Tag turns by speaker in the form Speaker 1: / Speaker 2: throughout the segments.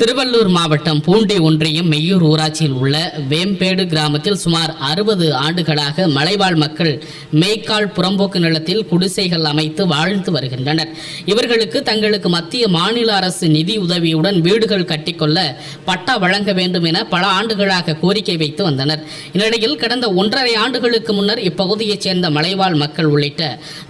Speaker 1: திருவள்ளூர் மாவட்டம் பூண்டி ஒன்றியம் மெய்யூர் ஊராட்சியில் உள்ள வேம்பேடு கிராமத்தில் சுமார் அறுபது ஆண்டுகளாக மலைவாழ் மக்கள் மேய்க்கால் புறம்போக்கு நிலத்தில் குடிசைகள் அமைத்து வாழ்ந்து வருகின்றனர். இவர்களுக்கு தங்களுக்கு மத்திய மாநில அரசு நிதி உதவியுடன் வீடுகள் கட்டிக்கொள்ள பட்டா வழங்க வேண்டும் என பல ஆண்டுகளாக கோரிக்கை வைத்து வந்தனர். இந்நிலையில் கடந்த ஒன்றரை ஆண்டுகளுக்கு முன்னர் இப்பகுதியைச் சேர்ந்த மலைவாழ் மக்கள் உள்ளிட்ட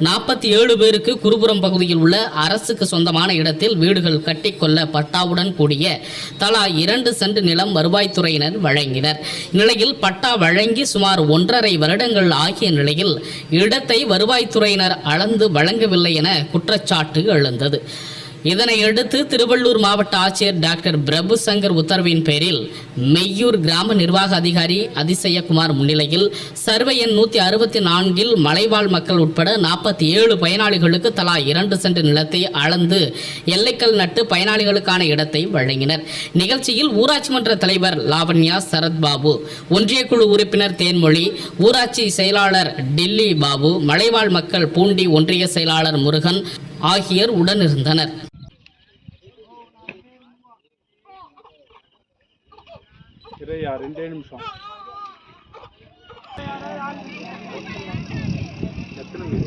Speaker 1: நாற்பத்தி ஏழு பேருக்கு குருபுரம் பகுதியில் உள்ள அரசுக்கு சொந்தமான இடத்தில் வீடுகள் கட்டிக்கொள்ள பட்டாவுடன் கூடிய தலா இரண்டு சென்ட் நிலம் வருவாய்த்துறையினர் வழங்கினர். இந்நிலையில் பட்டா வழங்கி சுமார் ஒன்றரை வருடங்கள் ஆகிய நிலையில் இடத்தை வருவாய்த்துறையினர் அளந்து வழங்கவில்லை என குற்றச்சாட்டு எழுந்தது. இதனையடுத்து திருவள்ளூர் மாவட்ட ஆட்சியர் டாக்டர் பிரபு சங்கர் உத்தரவின் பேரில் மெய்யூர் கிராம நிர்வாக அதிகாரி அதிசயகுமார் முன்னிலையில் சர்வே எண் நூற்றி அறுபத்தி நான்கில் மலைவாழ் மக்கள் உட்பட நாற்பத்தி ஏழு பயனாளிகளுக்கு தலா இரண்டு சென்ட் நிலத்தை அளந்து எல்லைக்கல் நட்டு பயனாளிகளுக்கான இடத்தை வழங்கினர். நிகழ்ச்சியில் ஊராட்சி மன்ற தலைவர் லாவண்யா சரத்பாபு ஒன்றிய குழு உறுப்பினர் தேன்மொழி ஊராட்சி செயலாளர் டில்லி பாபு மலைவாழ் மக்கள் பூண்டி ஒன்றிய செயலாளர் முருகன் ஆகியோர் உடனிருந்தனர்.
Speaker 2: ఇరయ్యా రెండే నిమిషం ఎత్తనండి